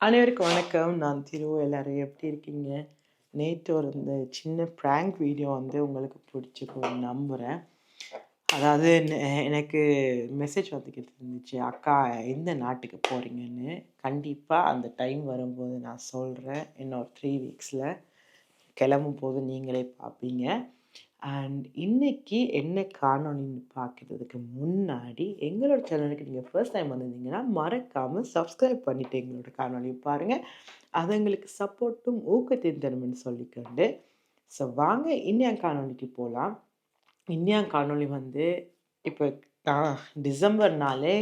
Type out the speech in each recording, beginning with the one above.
அனைவருக்கும் வணக்கம். நான் திரு. எல்லாரும் எப்படி இருக்கீங்க? நேற்று ஒரு இந்த சின்ன ப்ராங்க் வீடியோ வந்து உங்களுக்கு பிடிச்சிருக்கும் நம்புகிறேன் அதாவது எனக்கு மெசேஜ் வந்துக்கிட்டு இருந்துச்சு. "அக்கா எந்த நாட்டுக்கு போகிறீங்கன்னு கண்டிப்பாக அந்த டைம் வரும்போது நான் சொல்றேன். இன்னும் 3 வீக்ஸ்ல. கிளம்பும்போது நீங்களே பார்ப்பீங்க. அண்ட் இன்னைக்கு என்ன காணொளின்னு பார்க்குறதுக்கு முன்னாடி, எங்களோட சேனலுக்கு நீங்கள் ஃபர்ஸ்ட் டைம் வந்திருந்தீங்கன்னா, மறக்காமல் சப்ஸ்கிரைப் பண்ணிவிட்டு எங்களோட காணொலியை பாருங்கள் அது எங்களுக்கு சப்போர்ட்டும், ஊக்கத்தையும் தரும்னு சொல்லிக்கொண்டு, ஸோ வாங்க இந்தியா காணொலிக்கு போகலாம் இந்தியா காணொலி வந்து இப்போ டிசம்பர்னாலே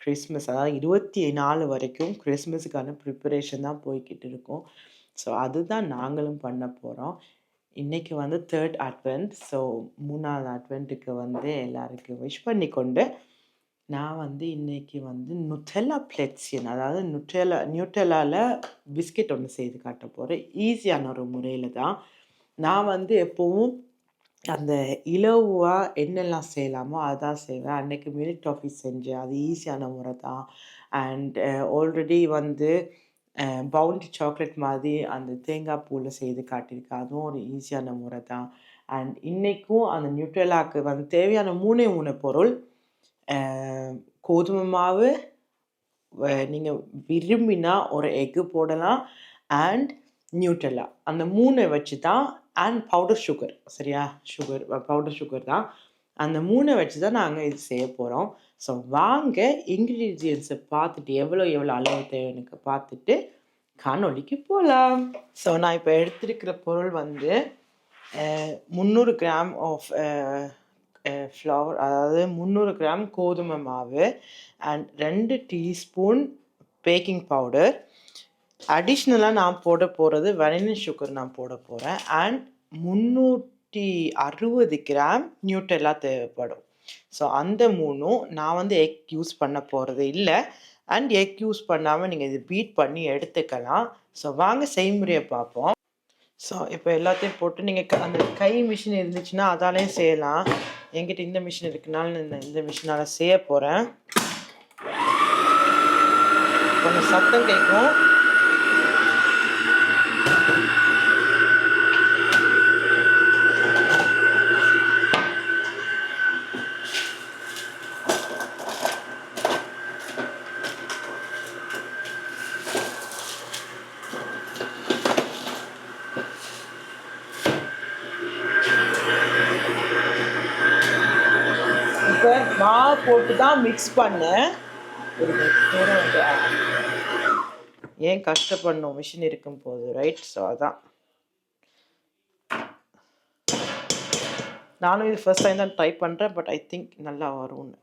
கிறிஸ்மஸ் அதாவது 24 வரைக்கும் கிறிஸ்மஸுக்கான ப்ரிப்பரேஷன் தான் போய்கிட்டு இருக்கும். ஸோ அதுதான் நாங்களும் பண்ண போகிறோம் இன்னைக்கு வந்து தேர்ட் அட்வென்ட். ஸோ மூணாவது அட்வென்ட்டுக்கு வந்து எல்லாருக்கும் விஷ் பண்ணிக்கொண்டு, நான் வந்து இன்றைக்கி வந்து நுட்டெல்லா பிளேட்ஸியன் அதாவது நுட்டெல்லா நியூட்டெல்லாவில் பிஸ்கெட் ஒன்று செய்து காட்ட போகிறேன் ஈஸியான ஒரு முறையில் தான். நான் வந்து எப்போவும் அந்த இலவாக என்னெல்லாம் செய்யலாமோ அதான் செய்வேன். அன்றைக்கி மில்க் டாஃபி செஞ்சேன். அது ஈஸியான முறை தான். அண்ட் ஆல்ரெடி வந்து பவுண்டி சாக்லேட் மாதிரி அந்த தேங்காய் பூவில் செய்து காட்டியிருக்கு அதுவும் ஒரு ஈஸியான முறை தான். அண்ட் இன்றைக்கும் அந்த நியூட்டெல்லாக்கு வந்து தேவையான 3ஏ 3 பொருள். கோதுமை மாவு, வ விரும்பினா ஒரு எக்கு போடலாம். And Nutella. அந்த மூணை வச்சு தான் அண்ட் பவுடர் சுகர் சரியா? சுகர் பவுடர் சுகர் தான். அந்த மூணை வச்சு தான் நாங்கள் இது செய்ய போகிறோம் ஸோ வாங்க இன்க்ரீடியன்ஸை பார்த்துட்டு எவ்வளோ எவ்வளோ அளவு தேவைன்னு பார்த்துட்டு காணொளிக்கு போகலாம் ஸோ நான் இப்போ எடுத்திருக்கிற பொருள் வந்து முந்நூறு கிராம் ஆஃப் ஃப்ளவர் அதாவது 300 கிராம் கோதுமை மாவு அண்ட் ரெண்டு டீஸ்பூன் பேக்கிங் பவுடர். அடிஷ்னலாக நான் போட போகிறது வனிலா சுகர் நான் போட போகிறேன் அண்ட் 360 கிராம் நியூட்டெல்லாம் தேவைப்படும். ஸோ அந்த மூணும் நான் வந்து எக் யூஸ் பண்ண போகிறது இல்லை அண்ட் எக் யூஸ் பண்ணாமல் நீங்கள் இது பீட் பண்ணி எடுத்துக்கலாம். ஸோ வாங்க செய்முறையை பார்ப்போம். ஸோ இப்போ எல்லாத்தையும் போட்டு நீங்கள் க அந்த கை மிஷின் இருந்துச்சுன்னா அதாலையும் செய்யலாம். என்கிட்ட இந்த மிஷின் இருக்குனாலும் நான் இந்த மிஷினால் செய்ய போகிறேன் கொஞ்சம் சத்தம் கேட்கும். நான் போட்டு தான் மிக்ஸ் பண்ணேன். ஒரு ஏன் கஷ்டப்படணும் மிஷின் இருக்கும் போது ரைட்? ஸோ அதான். நானும் இது ஃபர்ஸ்ட் டைம் தான் ட்ரை பண்ணுறேன் பட் ஐ திங்க் நல்லா வரும்னு.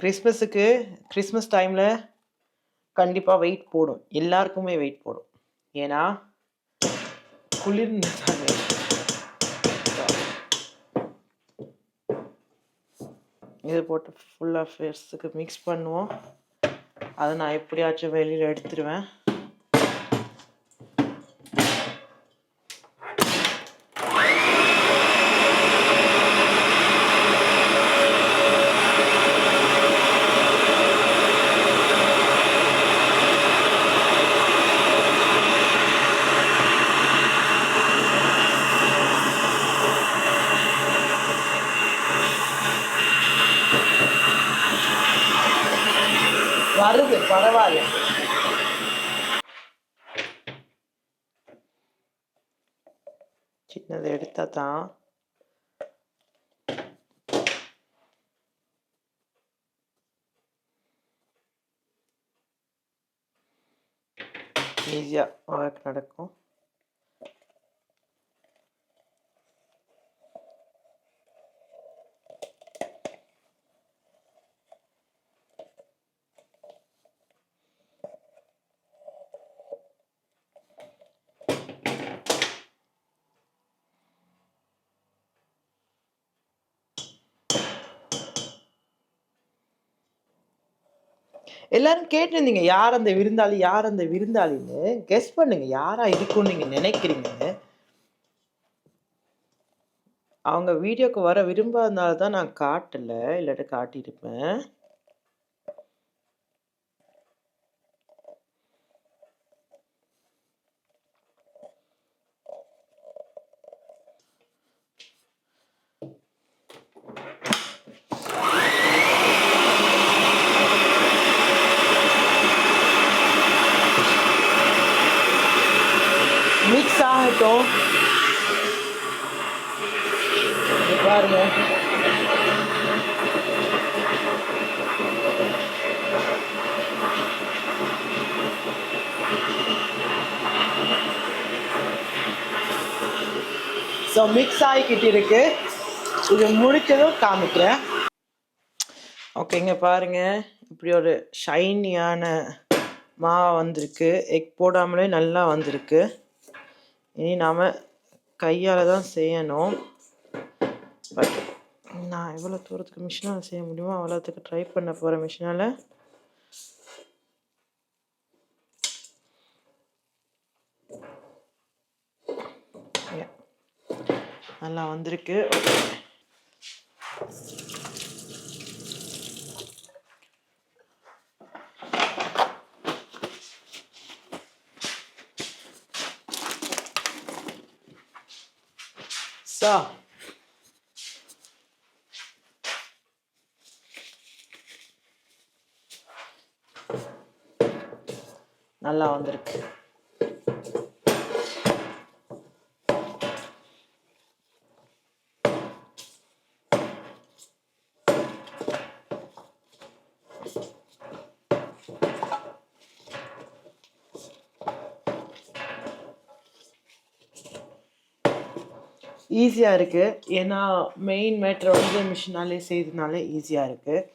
கிறிஸ்மஸுக்கு கிறிஸ்மஸ் டைமில் கண்டிப்பாக வெயிட் போடும். எல்லாருக்குமே வெயிட் போடும். ஏன்னா குளிர் இதை இது போட்டு ஃபுல்லாக ஃபேஸுக்கு மிக்ஸ் பண்ணுவோம். அதை நான் எப்படியாச்சும் வெளியில் எடுத்துருவேன். வருது பரவால்ல. சின்னதை எடுத்தால் தான் ஈஸியா ஒர்க் நடக்கும். எல்லாரும் கேட்டிருந்தீங்க யார் அந்த விருந்தாளி யார் அந்த விருந்தாளின்னு? கெஸ் பண்ணுங்க யாரா இருக்கும்னு நீங்க நினைக்கிறீங்கன்னு. அவங்க வீடியோக்கு வர விரும்பாதனால தான் நான் காட்டல இல்லாட்டி காட்டியிருப்பேன். மிக்ஸ் ஆகட்டும் பாருங்க. ஸோ மிக்ஸ் ஆகிக்கிட்டு இருக்கு இது முடிச்சதும் காமிக்கிறேன். ஓகேங்க பாருங்க. இப்படி ஒரு ஷைனியான மாவு வந்திருக்கு. எக் போடாமலே நல்லா வந்திருக்கு. இனி நாம் கையால் தான் செய்யணும். பட் நான் எவ்வளோ தூரத்துக்கு மிஷினால் செய்ய முடியுமோ அவ்வளோத்துக்கு ட்ரை பண்ண போகிறேன் மிஷினால் நல்லா வந்திருக்கு. So. நல்லா வந்திருக்கு ஈஸியாக இருக்குது ஏன்னா மெயின் மேட்ரு வந்து மிஷினாலே செய்ததுனால ஈஸியாக இருக்குது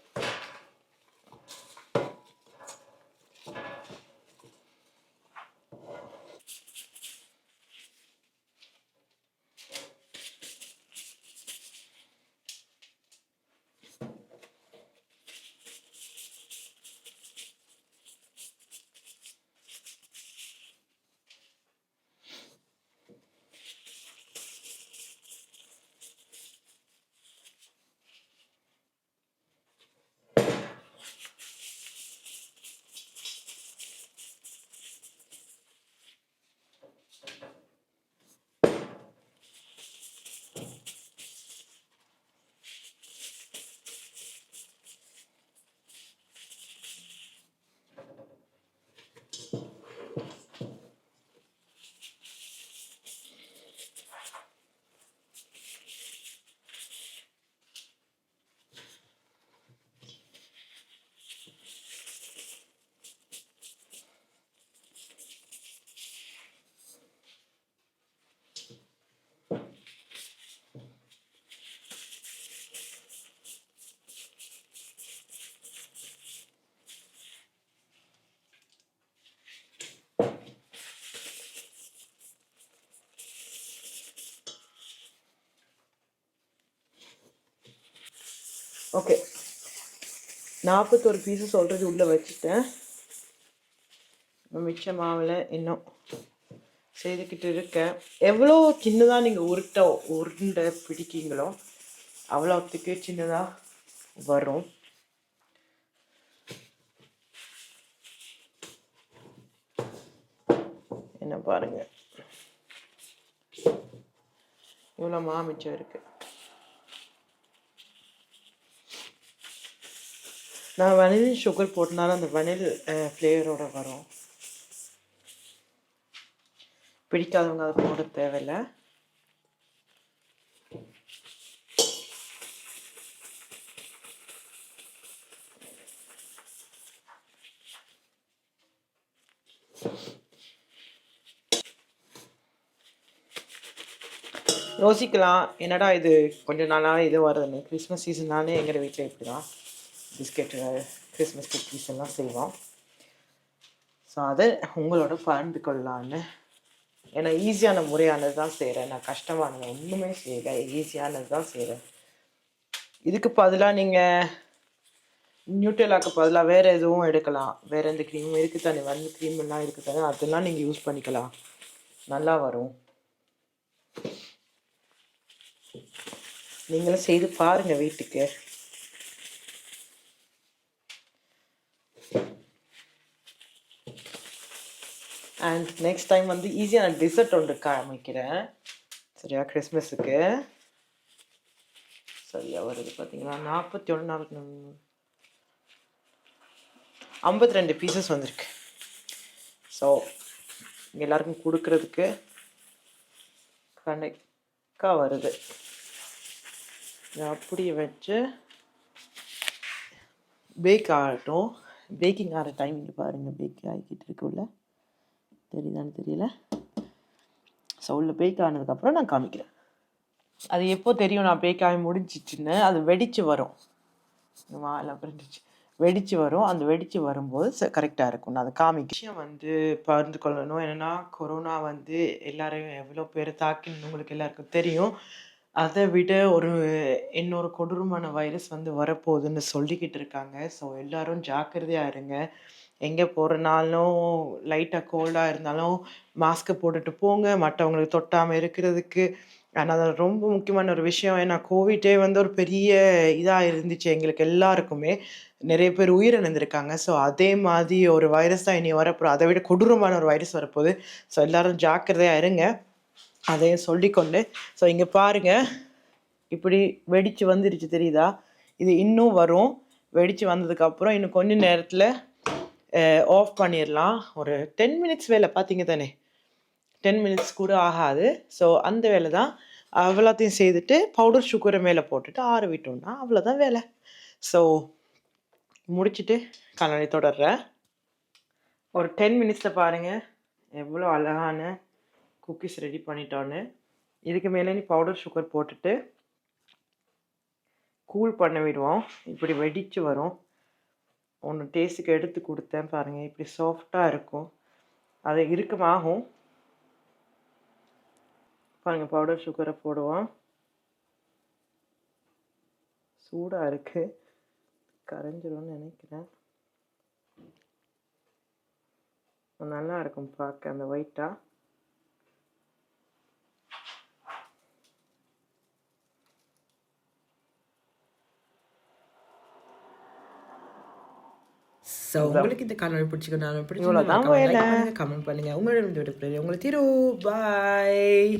ஓகே நாற்பத்தொரு பீஸு சொல்கிறது உள்ளே வச்சுட்டேன். மிச்சம் மிச்ச மாவில் இன்னும் செய்துக்கிட்டு இருக்கேன். எவ்வளோ சின்னதாக நீங்கள் உருட்டை உருண்டை பிடிக்கீங்களோ அவ்வளோத்துக்கு சின்னதாக வரும். என்ன பாருங்கள் இவ்வளோ மா மிச்சம் நான் வனில் சுகர் போட்டனால அந்த வனில் ஃப்ளேவரோட வரும். பிடிக்காதவங்க அதை போட தேவையில்லை. யோசிக்கலாம். என்னடா இது? கொஞ்சம் நாளாக இது வருதுன்னு கிறிஸ்மஸ் சீசன்னாலே எங்கள் வீட்டில் இப்படி தான் பிஸ்கெட்டு கிறிஸ்மஸ் குக்கீஸ் எல்லாம் செய்வோம். ஸோ அதை உங்களோட பகிர்ந்து கொள்ளலான்னு ஏன்னா ஈஸியான முறையானது தான் செய்கிறேன் நான் கஷ்டமானது ஒன்றுமே செய்யலை. ஈஸியானது தான் செய்கிறேன் இதுக்கு பதிலாக நீங்கள் நியூட்ரலாக்கு பதிலாக வேறு எதுவும் எடுக்கலாம். வேறு எந்த க்ரீமும் இருக்குது தானே. வந்து க்ரீம் எல்லாம் இருக்குது தானே. அதெல்லாம் நீங்கள் யூஸ் பண்ணிக்கலாம். நல்லா வரும். நீங்களும் செய்து பாருங்கள் வீட்டுக்கு. அண்ட் நெக்ஸ்ட் டைம் வந்து ஈஸியாக நான் டிசர்ட் ஒன்று காமிக்கிறேன் சரியா? கிறிஸ்மஸுக்கு சரியா வருது பார்த்தீங்களா நாற்பத்தி ஒன்று நாற்பத்தி ஐம்பத்தி ரெண்டு பீசஸ் வந்திருக்கு. ஸோ எல்லாருக்கும் கொடுக்கறதுக்கு கணக்காக வருது. அப்படியே வச்சு பேக் ஆகட்டும். பேக்கிங் ஆகிற டைம் பாருங்கள் பேக் ஆகிக்கிட்டு இருக்குள்ள தெரியுதான்னு தெரியல. ஸோ உள்ள ஆனதுக்கப்புறம் நான் காமிக்கிறேன். அது எப்போ தெரியும்? நான் பேய்க்காய் ஆகி முடிஞ்சிச்சுன்னு அது வெடிச்சு வரும். இந்த பிரிஞ்சிச்சு. வெடிச்சு வரும். அந்த வெடிச்சு வரும்போது கரெக்டாக இருக்கும். நான் அதை காமிக்க விஷயம் வந்து பகிர்ந்து கொள்ளணும். என்னென்னா கொரோனா வந்து எல்லாரையும் எவ்வளோ பேர் தாக்கின்னு உங்களுக்கு எல்லாருக்கும் தெரியும். அதை விட ஒரு இன்னொரு கொடூரமான வைரஸ் வந்து வரப்போகுதுன்னு சொல்லிக்கிட்டு இருக்காங்க. ஸோ எல்லாரும் ஜாக்கிரதையாக இருங்க. எங்கே போகிறனாலும் லைட்டாக கோல்டாக இருந்தாலும் மாஸ்க்கு போட்டுட்டு போங்க. மற்றவங்களுக்கு தொட்டாமல் இருக்கிறதுக்கு. ஆனால் அது ரொம்ப முக்கியமான ஒரு விஷயம். ஏன்னா கோவிட்டே வந்து ஒரு பெரிய இதாக இருந்துச்சு எங்களுக்கு எல்லாருக்குமே. நிறைய பேர் உயிரிழந்திருக்காங்க. ஸோ அதே மாதிரி ஒரு வைரஸ் தான் இனி வரப்போகிறோம் அதை விட கொடூரமான ஒரு வைரஸ் வரப்போகுது. ஸோ எல்லோரும் ஜாக்கிரதையாக இருங்க. அதையும் சொல்லிக்கொண்டு ஸோ இங்கே பாருங்கள் இப்படி வெடித்து வந்துருச்சு தெரியுதா? இது இன்னும் வரும். வெடித்து வந்ததுக்கப்புறம் இன்னும் கொஞ்ச நேரத்தில் ஆஃப் பண்ணிடலாம் ஒரு டென் மினிட்ஸ் வேலை பார்த்தீங்க தானே? டென் மினிட்ஸ் கூட ஆகாது. ஸோ அந்த வேலை தான். அவ்வளோத்தையும் செய்துட்டு பவுடர் சுகரை மேலே போட்டுட்டு ஆற விட்டோம்னா அவ்வளோதான் வேலை. ஸோ முடிச்சுட்டு கண்ணாடி தொடர்றேன். ஒரு டென் மினிட்ஸில் பாருங்கள் எவ்வளோ அழகான குக்கீஸ் ரெடி பண்ணிட்டோன்னு. இதுக்கு மேலே நீ பவுடர் சுகர் போட்டுட்டு கூல் பண்ண விடுவோம். இப்படி வெடித்து வரும். ஒன்று டேஸ்ட்டுக்கு எடுத்து கொடுத்தேன் பாருங்கள் இப்படி சாஃப்டாக இருக்கும். அது இறுக்கமாகும் பாருங்கள் பவுடர் சுகரை போடுவோம். சூடாக இருக்குது கரைஞ்சிரும்னு நினைக்கிறேன். நல்லா இருக்கும் பார்க்க அந்த ஒயிட்டாக ஸோ உங்களுக்கு இந்த காணொலி பிடிச்சிக்கணும் பிடிச்சிருந்தா கமெண்ட் பண்ணுங்க உங்களோட வீடியோ உங்களுக்கு திரு. பாய்